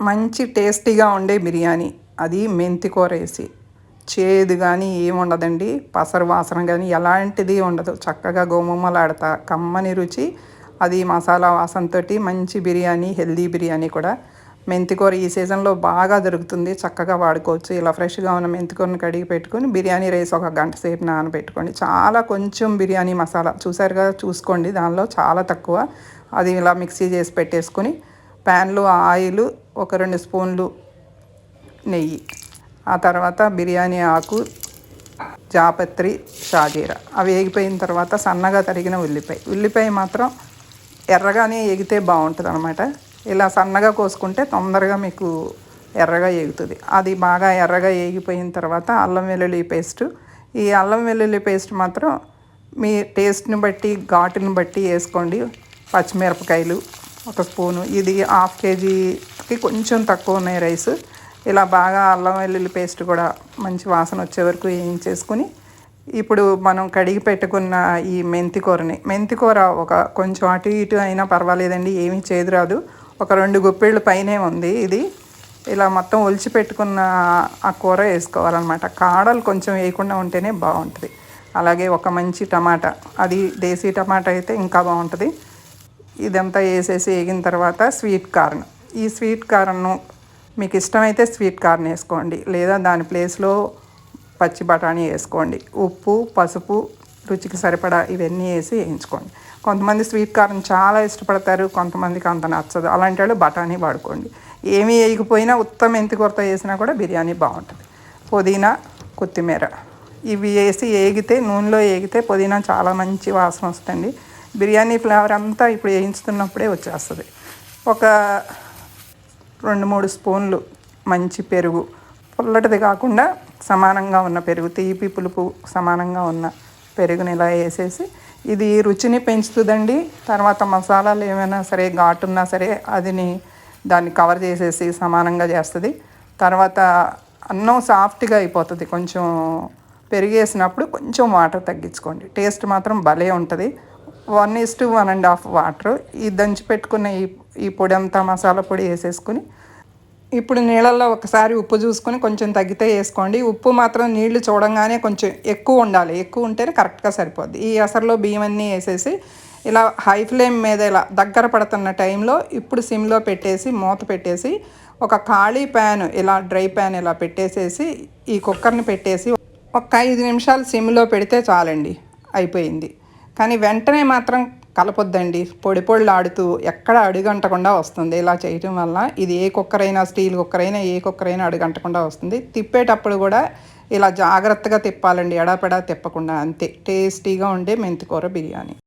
మంచి టేస్టీగా ఉండే బిర్యానీ. అది మెంతి కూర వేసి. చేదు కానీ ఏముండదండి పసరు వాసన కానీ ఎలాంటిది ఉండదు. చక్కగా గోమమ్మలాడతా కమ్మని రుచి. అది మసాలా వాసనతో మంచి బిర్యానీ హెల్దీ బిర్యానీ కూడా. మెంతికూర ఈ సీజన్లో బాగా దొరుకుతుంది. చక్కగా వాడుకోవచ్చు. ఇలా ఫ్రెష్గా ఉన్న మెంతికూరని కడిగి పెట్టుకొని బిర్యానీ రైస్ ఒక గంట సేపు నానబెట్టుకోండి. చాలా కొంచెం బిర్యానీ మసాలా. చూసారుగా? చూసుకోండి. దానిలో చాలా తక్కువ. అది ఇలా మిక్సీ చేసి పెట్టేసుకొని ప్యాన్లో ఆయిల్ ఒక రెండు స్పూన్లు నెయ్యి. ఆ తర్వాత బిర్యానీ ఆకు జాపత్రి షాజీర. అవి వేగిపోయిన తర్వాత సన్నగా తరిగిన ఉల్లిపాయ. ఉల్లిపాయ మాత్రం ఎర్రగానే ఎగితే బాగుంటుంది అనమాట ఇలా సన్నగా కోసుకుంటే తొందరగా మీకు ఎర్రగా ఎగుతుంది అది బాగా ఎర్రగా ఏగిపోయిన తర్వాత అల్లం వెల్లుల్లి పేస్ట్. ఈ అల్లం వెల్లుల్లి పేస్ట్ మాత్రం మీ టేస్ట్ని బట్టి ఘాటుని బట్టి వేసుకోండి. పచ్చిమిరపకాయలు ఒక స్పూను. ఇది హాఫ్ కేజీకి కొంచెం తక్కువ ఉన్నాయి రైస్. ఇలా బాగా అల్లం వెల్లుల్లి పేస్ట్ కూడా మంచి వాసన వచ్చే వరకు వేయించేసుకుని ఇప్పుడు మనం కడిగి పెట్టుకున్న ఈ మెంతి కూరని. ఒక కొంచెం అటు ఇటు అయినా పర్వాలేదండి ఏమీ చేదు రాదు. ఒక రెండు గుప్పిళ్ళు పైనే ఉంది ఇది. ఇలా మొత్తం ఒలిచి పెట్టుకున్న ఆ కూర వేసుకోవాలన్నమాట. కాడలు కొంచెం వేయకుండా ఉంటేనే బాగుంటుంది. అలాగే ఒక మంచి టమాటా. అది దేశీ టమాటా అయితే ఇంకా బాగుంటుంది. ఇదంతా వేసేసి వేగిన తర్వాత స్వీట్ కార్న్. ఈ స్వీట్ కార్న్ను మీకు ఇష్టమైతే స్వీట్ కార్న్ వేసుకోండి. లేదా దాని ప్లేస్లో పచ్చి బఠానీ వేసుకోండి. ఉప్పు పసుపు రుచికి సరిపడా ఇవన్నీ వేసి వేయించుకోండి. కొంతమంది స్వీట్ కార్న్ చాలా ఇష్టపడతారు కొంతమందికి అంత నచ్చదు. అలాంటి వాళ్ళు బఠానీ వాడుకోండి. ఏమీ వేయకపోయినా ఉత్తమ మెంతి కొరత వేసినా కూడా బిర్యానీ బాగుంటుంది. పుదీనా కొత్తిమీర. ఇవి వేసి ఏగితే నూనెలో ఏగితే పుదీనా చాలా మంచి వాసన వస్తుంది బిర్యానీ ఫ్లేవర్ అంతా ఇప్పుడు వేయించుతున్నప్పుడే వచ్చేస్తుంది. ఒక రెండు మూడు స్పూన్లు మంచి పెరుగు. పుల్లటిది కాకుండా సమానంగా ఉన్న పెరుగు తీపి పులుపు సమానంగా ఉన్న పెరుగుని ఇలా వేసేసి ఇది రుచిని పెంచుతుందండి. తర్వాత మసాలాలు ఏమైనా సరే ఘాటున్నా సరే అదిని దాన్ని కవర్ చేసేసి సమానంగా చేస్తుంది. తర్వాత అన్నం సాఫ్ట్గా అయిపోతుంది. కొంచెం పెరిగేసినప్పుడు కొంచెం వాటర్ తగ్గించుకోండి. టేస్ట్ మాత్రం భలే ఉంటుంది. One is to one and half water. ఈ దంచి పెట్టుకున్న ఈ ఈ పొడి అంతా మసాలా పొడి వేసేసుకుని ఇప్పుడు నీళ్ళల్లో ఒకసారి ఉప్పు చూసుకొని కొంచెం తగ్గితే వేసుకోండి. ఉప్పు మాత్రం నీళ్ళు చూడంగానే కొంచెం ఎక్కువ ఉండాలి. ఎక్కువ ఉంటేనే కరెక్ట్గా సరిపోద్ది. ఈ అసర్లో బియ్యం అన్నీ వేసేసి ఇలా హై ఫ్లేమ్ మీద ఇలా దగ్గర పడుతున్న టైంలో ఇప్పుడు సిమ్లో పెట్టేసి మూత పెట్టేసి ఒక ఖాళీ ప్యాన్ ఇలా డ్రై ప్యాన్ ఇలా పెట్టేసేసి ఈ కుక్కర్ని పెట్టేసి ఒక ఐదు నిమిషాలు సిమ్లో పెడితే చాలండి. అయిపోయింది. కానీ వెంటనే మాత్రం కలపొద్దండి. పొడి పొడిలు ఆడుతూ ఎక్కడ అడుగంటకుండా వస్తుంది. ఇలా చేయటం వల్ల ఇది ఏ కుక్కరైనా స్టీల్ కుక్కరైనా ఏ కుక్కరైనా అడుగంటకుండా వస్తుంది. తిప్పేటప్పుడు కూడా ఇలా జాగ్రత్తగా తిప్పాలండి. ఎడాపెడా తిప్పకుండా అంతే. టేస్టీగా ఉండే మెంతికూర బిర్యానీ.